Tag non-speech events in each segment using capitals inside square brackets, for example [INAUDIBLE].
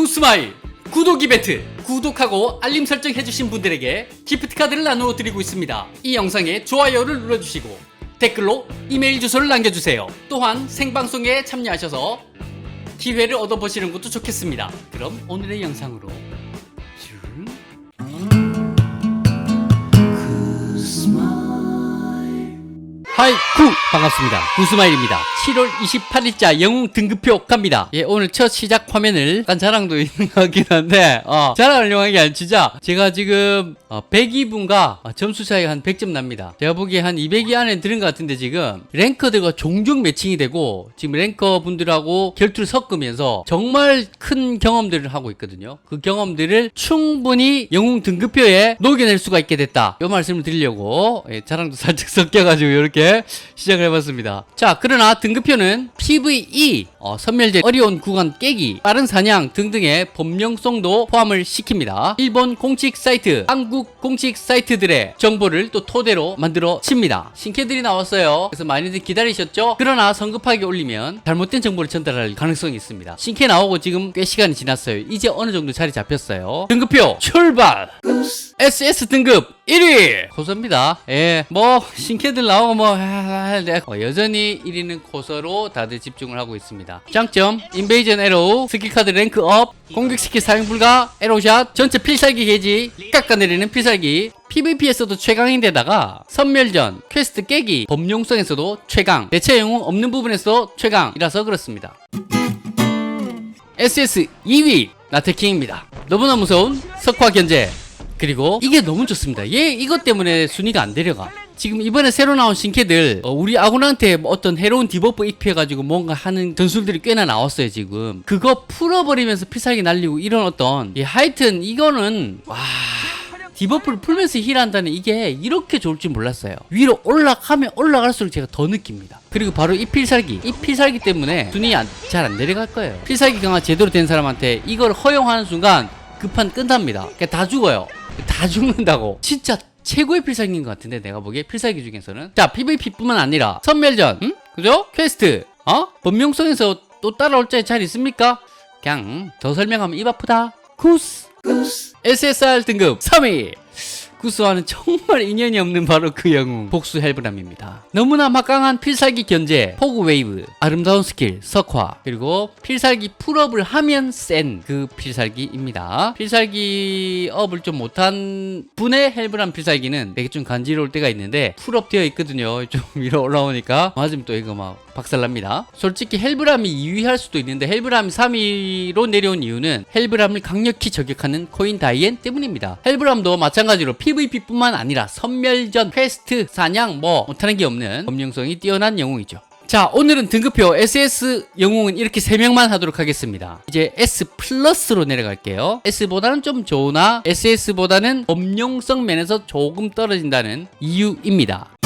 구스마일 구독 이벤트 구독하고 알림 설정 해주신 분들에게 기프트 카드를 나누어 드리고 있습니다. 이 영상에 좋아요를 눌러주시고 댓글로 이메일 주소를 남겨주세요. 또한 생방송에 참여하셔서 기회를 얻어보시는 것도 좋겠습니다. 그럼 오늘의 영상으로 하이 구 반갑습니다. 구스마일입니다. 7월 28일자 영웅 등급표 갑니다. 예 오늘 첫 시작 화면을 약간 자랑도 있는 것 같긴 한데 어 자랑을 용한 게 아니라 진짜 제가 지금 어, 102분과 점수 차이가 한 100점 납니다. 제가 보기에 한 200위 안에 드는 것 같은데 지금 랭커들과 종종 매칭이 되고 지금 랭커 분들하고 결투를 섞으면서 정말 큰 경험들을 하고 있거든요. 그 경험들을 충분히 영웅 등급표에 녹여낼 수가 있게 됐다. 이 말씀을 드리려고 예, 자랑도 [LAUGHS] 살짝 섞여가지고 이렇게 시작을 해봤습니다. 자, 그러나 등급표는 PVE, 어, 선멸제, 어려운 구간 깨기, 빠른 사냥 등등의 범용성도 포함을 시킵니다. 일본 공식 사이트, 한국 공식 사이트들의 정보를 또 토대로 만들어 칩니다. 신캐들이 나왔어요. 그래서 많이들 기다리셨죠? 그러나 성급하게 올리면 잘못된 정보를 전달할 가능성이 있습니다. 신캐 나오고 지금 꽤 시간이 지났어요. 이제 어느 정도 자리 잡혔어요. 등급표 출발! SS 등급 1위 고서입니다. 예, 뭐 신캐들 나오고 뭐 아, 네. 어, 여전히 1위는 고서로 다들 집중을 하고 있습니다. 장점 인베이전 에로우 스킬 카드 랭크 업 공격 스킬 사용 불가 에로샷 전체 필살기 게이지 깎아내리는 필살기 PVP에서도 최강인데다가 선멸전, 퀘스트 깨기, 범용성에서도 최강, 대체 영웅 없는 부분에서 최강이라서 그렇습니다. SS 2위 나태킹입니다. 너무나 무서운 석화 견제. 그리고 이게 너무 좋습니다. 얘 이것 때문에 순위가 안 내려가. 지금 이번에 새로 나온 신캐들 어, 우리 아군한테 뭐 어떤 해로운 디버프 익혀가지고 뭔가 하는 전술들이 꽤나 나왔어요 지금 그거 풀어버리면서 필살기 날리고 이런 어떤 예, 하여튼 이거는 와 디버프를 풀면서 힐한다는 이게 이렇게 좋을 줄 몰랐어요. 위로 올라가면 올라갈수록 제가 더 느낍니다. 그리고 바로 이 필살기. 이 필살기 때문에 순위 잘안 내려갈 거예요. 필살기 강화 제대로 된 사람한테 이걸 허용하는 순간 급한 끝납니다. 그러니까 다 죽어요. 다 죽는다고. 진짜 최고의 필살기인 것 같은데 내가 보기에 필살기 중에서는 자 PVP뿐만 아니라 선멸전, 응? 그죠? 퀘스트, 어? 범용성에서 또 따라올 자에 잘 있습니까? 그냥 더 설명하면 입 아프다. 구스. SSR 등급 3위 구스와는 정말 인연이 없는 바로 그 영웅 복수 헬브람입니다. 너무나 막강한 필살기 견제 포그 웨이브 아름다운 스킬 석화 그리고 필살기 풀업을 하면 센 그 필살기입니다. 필살기 업을 좀 못한 분의 헬브람 필살기는 되게 좀 간지러울 때가 있는데 풀업 되어 있거든요. [LAUGHS] 좀 위로 올라오니까 맞으면 또 이거 막 박살납니다. 솔직히 헬브람이 2위 할 수도 있는데 헬브람이 3위로 내려온 이유는 헬브람을 강력히 저격하는 코인 다이앤 때문입니다. 헬브람도 마찬가지로 PVP뿐만 아니라 선멸전, 퀘스트, 사냥 뭐 못하는 게 없는 범용성이 뛰어난 영웅이죠. 자 오늘은 등급표 SS 영웅은 이렇게 3명만 하도록 하겠습니다. 이제 S 플러스로 내려갈게요. S보다는 좀 좋으나 SS보다는 범용성 면에서 조금 떨어진다는 이유입니다.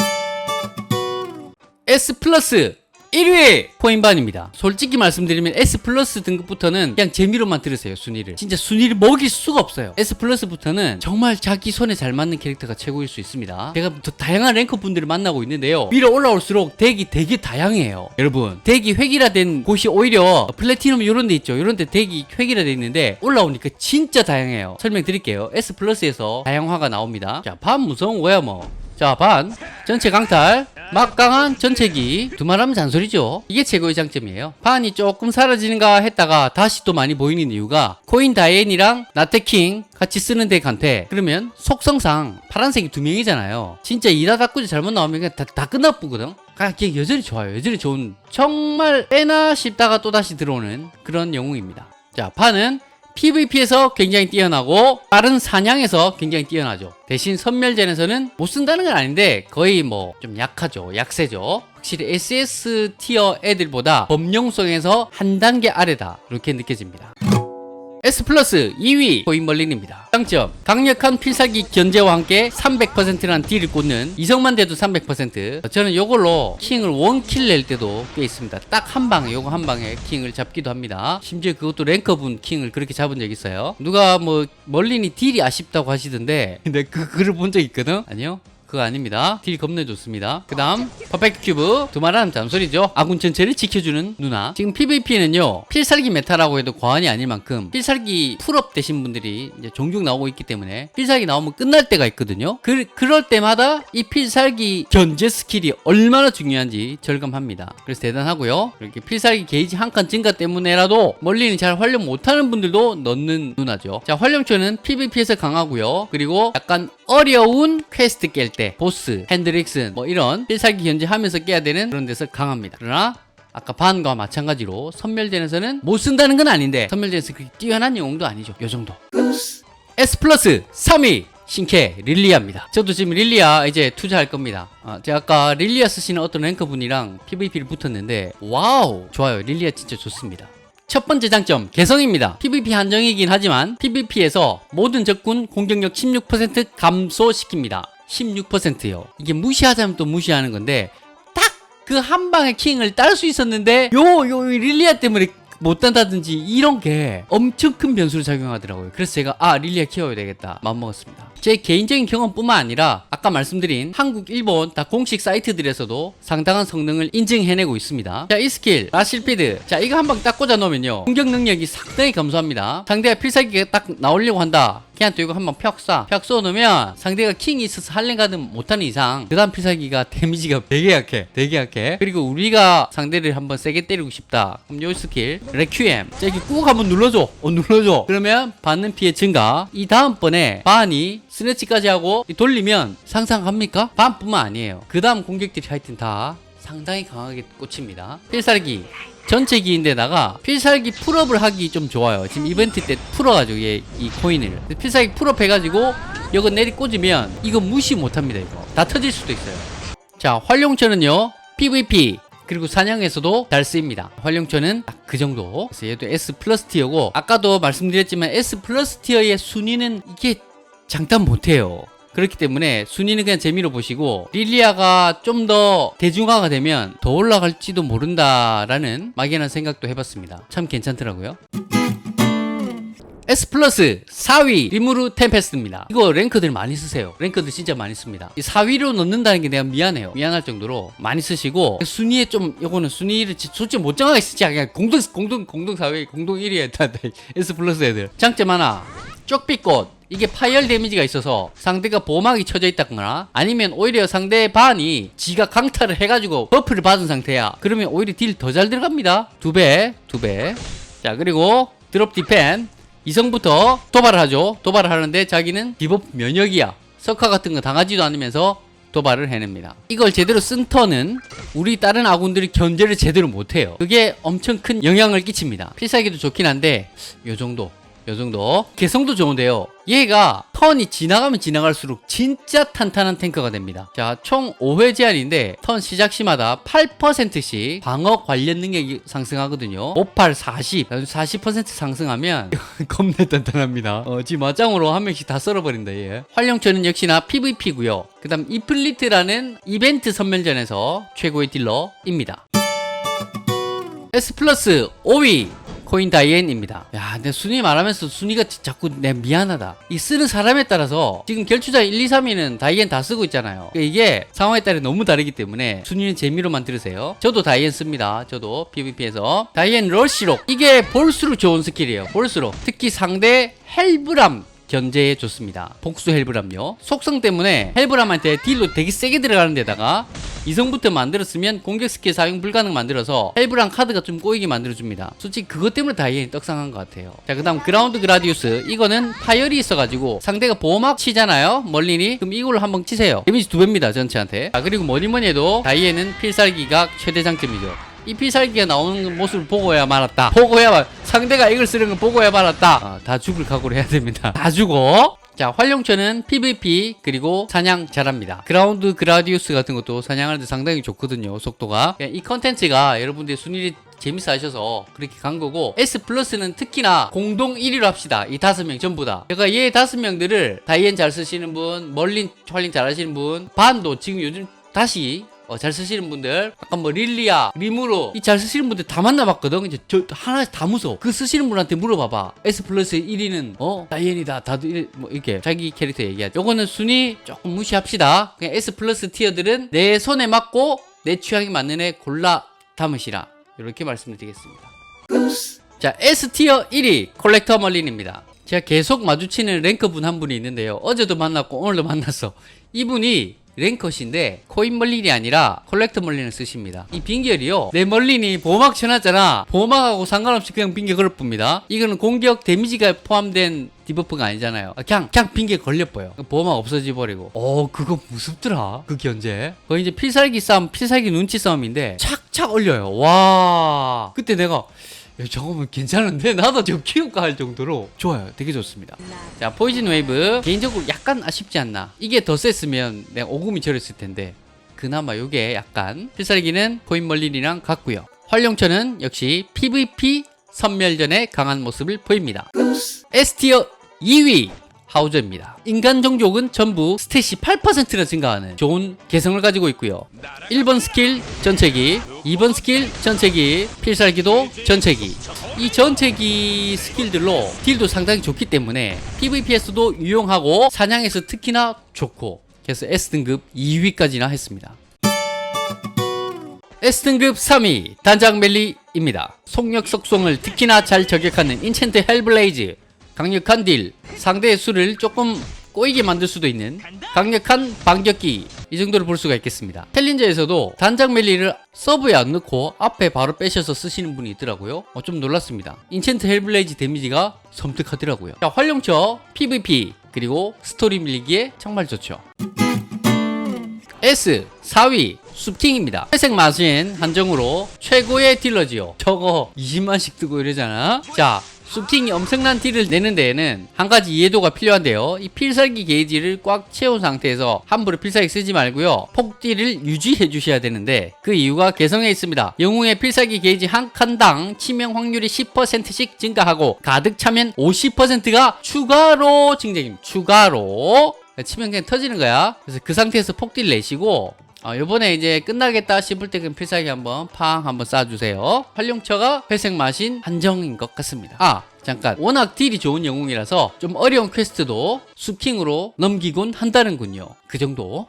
S 플러스 1위 포인반입니다. 솔직히 말씀드리면 S 플러스 등급부터는 그냥 재미로만 들으세요 순위를. 진짜 순위를 먹일 수가 없어요. S 플러스부터는 정말 자기 손에 잘 맞는 캐릭터가 최고일 수 있습니다. 제가 더 다양한 랭커 분들을 만나고 있는데요. 위로 올라올수록 덱이 되게 다양해요. 여러분 덱이 획일화된 곳이 오히려 플래티넘 이런 데 있죠. 이런 데 덱이 획일화돼 있는데 올라오니까 진짜 다양해요. 설명드릴게요. S 플러스에서 다양화가 나옵니다. 자, 반 무서운 거야 뭐. 자, 반. 전체 강탈. 막강한 전체기. 두말하면 잔소리죠. 이게 최고의 장점이에요. 반이 조금 사라지는가 했다가 다시 또 많이 보이는 이유가 코인 다이앤이랑 나태킹 같이 쓰는 덱한테 그러면 속성상 파란색이 두 명이잖아요. 진짜 이다닥구지 잘못 나오면 그냥 다, 다 끝나쁘거든. 아, 이게 여전히 좋아요. 여전히 좋은 정말 빼나 싶다가 또 다시 들어오는 그런 영웅입니다. 자, 판은 PVP에서 굉장히 뛰어나고 빠른 사냥에서 굉장히 뛰어나죠. 대신 선멸전에서는 못 쓴다는 건 아닌데 거의 뭐 좀 약하죠. 약세죠. 확실히 SS 티어 애들보다 범용성에서 한 단계 아래다. 이렇게 느껴집니다. S 플러스 2위 고인멀린입니다. 장점 강력한 필살기 견제와 함께 300%라는 딜을 꽂는 이성만 돼도 300% 저는 요걸로 킹을 원킬 낼 때도 꽤 있습니다. 딱 한 방에 요거 한 방에 킹을 잡기도 합니다. 심지어 그것도 랭커분 킹을 그렇게 잡은 적 있어요. 누가 뭐 멀린이 딜이 아쉽다고 하시던데 [LAUGHS] 근데 그 글을 본 적 있거든? 아니요. 그거 아닙니다. 딜 겁내 좋습니다. 그 다음 퍼펙트 큐브 두말하는 잔소리죠. 아군 전체를 지켜주는 누나. 지금 PVP는요 필살기 메타라고 해도 과언이 아닐 만큼 필살기 풀업 되신 분들이 이제 종종 나오고 있기 때문에 필살기 나오면 끝날 때가 있거든요. 그, 그럴 때마다 이 필살기 견제 스킬이 얼마나 중요한지 절감합니다. 그래서 대단하고요. 이렇게 필살기 게이지 한 칸 증가 때문에라도 멀리는 잘 활용 못하는 분들도 넣는 누나죠. 자 활용초는 PVP에서 강하고요. 그리고 약간 어려운 퀘스트 깰 때 보스, 핸드릭슨 뭐 이런 필살기 견제하면서 깨야 되는 그런 데서 강합니다. 그러나 아까 반과 마찬가지로 선멸전에서는 못 쓴다는 건 아닌데 선멸전에서 그렇게 뛰어난 영웅도 아니죠. 요 정도. S 플러스 3위 신캐 릴리아입니다. 저도 지금 릴리아 이제 투자할 겁니다. 아, 제가 아까 릴리아 쓰시는 어떤 랭커 분이랑 PVP를 붙었는데 와우 좋아요. 릴리아 진짜 좋습니다. 첫 번째 장점 개성입니다. PVP 한정이긴 하지만 PVP에서 모든 적군 공격력 16% 감소시킵니다. 16%요. 이게 무시하자면 또 무시하는 건데 딱 그 한 방에 킹을 딸 수 있었는데 요요 릴리아 때문에 못 단다든지 이런 게 엄청 큰 변수로 작용하더라고요. 그래서 제가 아 릴리아 키워야 되겠다 마음먹었습니다. 제 개인적인 경험뿐만 아니라 아까 말씀드린 한국, 일본 다 공식 사이트들에서도 상당한 성능을 인증해내고 있습니다. 자 이 스킬 라실피드 자 이거 한 방 딱 꽂아 놓으면요 공격 능력이 상당히 감소합니다. 상대가 필살기가 딱 나오려고 한다. 걔한테 이거 한번 펴 쏴. 펴 쏘놓으면 상대가 킹이 있어서 할랭가든 못하는 이상 그 다음 필살기가 [LAUGHS] 데미지가 되게 약해. 되게 약해. 그리고 우리가 상대를 한번 세게 때리고 싶다. 그럼 요 스킬 레퀴엠. 자 이렇게 꾹 한번 눌러줘. 어 눌러줘. 그러면 받는 피해 증가. 이 다음번에 반이 스네치까지 하고 돌리면 상상합니까? 반뿐만 아니에요. 그 다음 공격들이 하여튼 다 상당히 강하게 꽂힙니다. 필살기. 전체 기인데다가 필살기 풀업을 하기 좀 좋아요. 지금 이벤트 때 풀어가지고 얘 이 코인을 필살기 풀업 해가지고 이거 내리 꽂으면 이거 무시 못합니다. 이거 다 터질 수도 있어요. 자 활용처는요 PVP 그리고 사냥에서도 잘 쓰입니다. 활용처는 딱 그 정도. 그래서 얘도 S 플러스 티어고 아까도 말씀드렸지만 S 플러스 티어의 순위는 이게 장담 못해요. 그렇기 때문에 순위는 그냥 재미로 보시고 릴리아가 좀 더 대중화가 되면 더 올라갈지도 모른다라는 막연한 생각도 해봤습니다. 참 괜찮더라고요. S 플러스 4위 리무르 템페스트입니다. 이거 랭크들 많이 쓰세요. 랭크들 진짜 많이 씁니다. 이 4위로 넣는다는 게 내가 미안해요. 미안할 정도로 많이 쓰시고 순위에 좀 요거는 순위를 지- 솔직히 못 정하게 쓰지 그냥 공동 공동 공동 4위 공동 1위에 다 [LAUGHS] S 플러스 애들. 장점 하나 쪽빛꽃 이게 파열 데미지가 있어서 상대가 보호막이 쳐져 있다거나 아니면 오히려 상대의 반이 지가 강타를 해가지고 버프를 받은 상태야. 그러면 오히려 딜 더 잘 들어갑니다. 두배두배자 그리고 드롭 디펜. 이성부터 도발을 하죠. 도발을 하는데 자기는 디버프 면역이야. 석화 같은 거 당하지도 않으면서 도발을 해냅니다. 이걸 제대로 쓴 턴은 우리 다른 아군들이 견제를 제대로 못해요. 그게 엄청 큰 영향을 끼칩니다. 필살기도 좋긴 한데 요 정도 요 정도. 개성도 좋은데요 얘가 턴이 지나가면 지나갈수록 진짜 탄탄한 탱커가 됩니다. 자 총 5회 제한인데 턴 시작 시마다 8%씩 방어 관련 능력이 상승하거든요. 58 40 40% 상승하면 [LAUGHS] 겁내 단단합니다. 어, 지금 맞짱으로 한 명씩 다 썰어버린다 얘. 활용처는 역시나 PVP고요. 그 다음 이플리트라는 이벤트 선멸전에서 최고의 딜러입니다. S 플러스 5위 코인 다이앤입니다. 야, 내 순위 말하면서 순위가 자꾸 내 미안하다. 이 쓰는 사람에 따라서 지금 결투자 1, 2, 3위는 다이앤 다 쓰고 있잖아요. 그러니까 이게 상황에 따라 너무 다르기 때문에 순위는 재미로만 들으세요. 저도 다이앤 씁니다. 저도 PVP에서 다이앤 러시록 이게 볼수록 좋은 스킬이에요. 볼수록 특히 상대 헬브람 견제에 좋습니다. 복수 헬브람요. 속성 때문에 헬브람한테 딜로 되게 세게 들어가는 데다가 이성부터 만들었으면 공격 스킬 사용 불가능 만들어서 헬브람 카드가 좀 꼬이게 만들어줍니다. 솔직히 그것 때문에 다이앤이 떡상한 것 같아요. 자, 그 다음 그라운드 그라디우스. 이거는 파열이 있어가지고 상대가 보호막 치잖아요. 멀리니. 그럼 이걸로 한번 치세요. 데미지 두 배입니다. 전체한테. 자, 그리고 뭐니 뭐니 해도 다이앤은 필살기가 최대 장점이죠. 이 필살기가 나오는 모습을 보고야 말았다. 보고야 말. 상대가 이걸 쓰는 걸 보고야 말았다. 아, 다 죽을 각오를 해야 됩니다. 다 죽어. 자, 활용처는 PVP 그리고 사냥 잘합니다. 그라운드 그라디우스 같은 것도 사냥하는데 상당히 좋거든요. 속도가. 이 컨텐츠가 여러분들의 순위를 재밌어 하셔서 그렇게 간 거고 S 플러스는 특히나 공동 1위로 합시다. 이 다섯 명 전부 다. 제가 얘 다섯 명들을 다이앤 잘 쓰시는 분, 멀린 활용 잘 하시는 분, 반도 지금 요즘 다시 어, 잘 쓰시는 분들. 아까 뭐 릴리아 리무로 이 잘 쓰시는 분들 다 만나봤거든. 이제 저 하나씩 다 무서워 그 쓰시는 분한테 물어봐봐. S 플러스 1위는 어? 다이앤이다. 다들 이래- 뭐 이렇게 자기 캐릭터 얘기하죠. 요거는 순위 조금 무시합시다. 그냥 S 플러스 티어들은 내 손에 맞고 내 취향에 맞는 애 골라 담으시라. 이렇게 말씀을 드리겠습니다. 자 S티어 1위 콜렉터 멀린입니다. 제가 계속 마주치는 랭커분 한 분이 있는데요. 어제도 만났고 오늘도 만났어. 이분이 랭컷인데 코인 멀린이 아니라 콜렉터 멀린을 쓰십니다. 이 빙결이요. 내 멀린이 보호막 쳐놨잖아. 보호막하고 상관없이 그냥 빙결 걸을 뿐입니다. 이거는 공격 데미지가 포함된 디버프가 아니잖아요. 아, 그냥 그냥 빙결 걸려버려 보호막 없어져 버리고. 어 그거 무섭더라. 그 견제? 거의 이제 필살기 싸움 필살기 눈치 싸움인데 착착 올려요. 와. 그때 내가 야, 저거면 괜찮은데? 나도 좀 키울까 할 정도로. 좋아요. 되게 좋습니다. 자 포이즌 웨이브 개인적으로 약간 아쉽지 않나? 이게 더 셌으면 내가 오금이 저렸을 텐데. 그나마 요게 약간 필살기는 코인 멀린이랑 같고요. 활용처는 역시 PVP 선멸전의 강한 모습을 보입니다. S티어 2위 하우저입니다. 인간 종족은 전부 스탯이 8%나 증가하는 좋은 개성을 가지고 있고요. 1번 스킬 전체기, 2번 스킬 전체기, 필살기도 전체기. 이 전체기 스킬들로 딜도 상당히 좋기 때문에 PVP에서도 유용하고 사냥에서 특히나 좋고 그래서 S등급 2위까지나 했습니다. S등급 3위 단장 멜리입니다. 속력 속성을 특히나 잘 저격하는 인챈트 헬블레이즈 강력한 딜 상대의 수를 조금 꼬이게 만들 수도 있는 강력한 반격기 이 정도로 볼 수가 있겠습니다 챌린저에서도 단장 멜리를 서브에 안 넣고 앞에 바로 빼셔서 쓰시는 분이 있더라고요 어, 좀 놀랐습니다 인챈트 헬블레이즈 데미지가 섬뜩하더라고요 자 활용처 PVP 그리고 스토리 밀리기에 정말 좋죠 S 4위 숲킹입니다. 회색 마신 한정으로 최고의 딜러지요. 저거 20만씩 뜨고 이러잖아. 자, 숲킹이 엄청난 딜을 내는 데에는 한 가지 이해도가 필요한데요. 이 필살기 게이지를 꽉 채운 상태에서 함부로 필살기 쓰지 말고요. 폭딜을 유지해 주셔야 되는데 그 이유가 개성에 있습니다. 영웅의 필살기 게이지 한 칸당 치명 확률이 10%씩 증가하고 가득 차면 50%가 추가로 증정입니다. 추가로 치면 그냥 터지는 거야. 그래서 그 상태에서 폭딜 내시고 어, 요번에 이제 끝나겠다 싶을 때 그냥 필살기 한번 팡 한번 쏴주세요. 활용처가 회색 마신 한정인 것 같습니다. 아 잠깐 워낙 딜이 좋은 영웅이라서 좀 어려운 퀘스트도 수킹으로 넘기곤 한다는군요. 그 정도.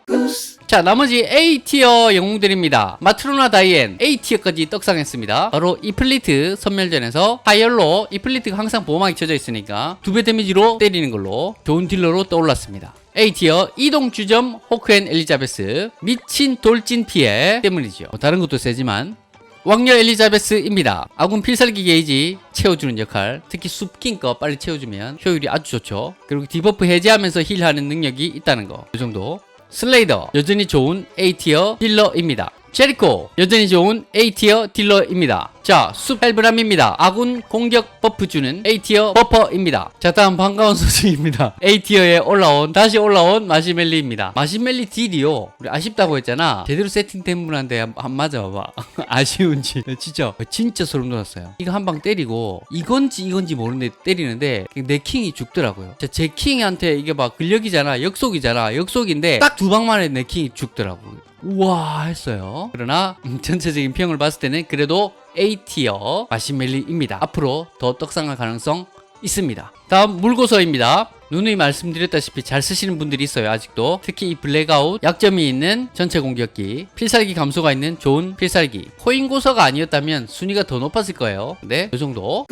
자 나머지 A티어 영웅들입니다. 마트로나 다이앤 A티어까지 떡상했습니다. 바로 이플리트 선멸전에서 파이얼로 이플리트가 항상 보호막이 쳐져 있으니까 두 배 데미지로 때리는 걸로 좋은 딜러로 떠올랐습니다. A티어 이동 주점 호크앤 엘리자베스 미친 돌진 피해 때문이죠. 뭐 다른 것도 세지만 왕녀 엘리자베스입니다. 아군 필살기 게이지 채워주는 역할, 특히 숲긴 거 빨리 채워주면 효율이 아주 좋죠. 그리고 디버프 해제하면서 힐하는 능력이 있다는 거. 이 정도. 슬레이더 여전히 좋은 A티어 딜러입니다. 제리코 여전히 좋은 A티어 딜러입니다. 자, 숲 헬브람입니다. 아군 공격 버프 주는 A티어 버퍼입니다. 자, 다음 반가운 [LAUGHS] 소식입니다. A티어에 올라온 다시 올라온 마시멜리입니다. 마시멜리 딜이요. 우리 아쉽다고 했잖아. 제대로 세팅된 분한테 한, 한 맞아봐봐. [LAUGHS] 아쉬운지 진짜 진짜 소름 돋았어요. 이거 한 방 때리고 이건지 이건지 모르는데 때리는데 내 킹이 죽더라고요. 자, 제 킹한테 이게 막 근력이잖아, 역속이잖아, 역속인데 딱 두 방만에 내 킹이 죽더라고요. 우와 했어요. 그러나 음, 전체적인 평을 봤을 때는 그래도 A티어 마시멜리입니다. 앞으로 더 떡상할 가능성 있습니다. 다음 물고서입니다. 누누이 말씀드렸다시피 잘 쓰시는 분들이 있어요 아직도 특히 이 블랙아웃 약점이 있는 전체 공격기 필살기 감소가 있는 좋은 필살기 코인 고서가 아니었다면 순위가 더 높았을 거예요 네, 이 정도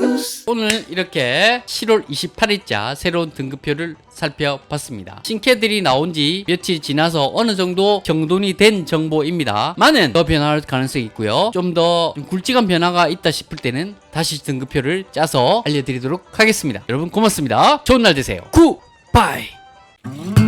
오늘 이렇게 7월 28일자 새로운 등급표를 살펴봤습니다. 신캐들이 나온 지 며칠 지나서 어느 정도 정돈이 된 정보입니다. 많은 더 변화할 가능성이 있고요. 좀 더 굵직한 변화가 있다 싶을 때는 다시 등급표를 짜서 알려드리도록 하겠습니다. 여러분 고맙습니다. 좋은 날 되세요. 굿바이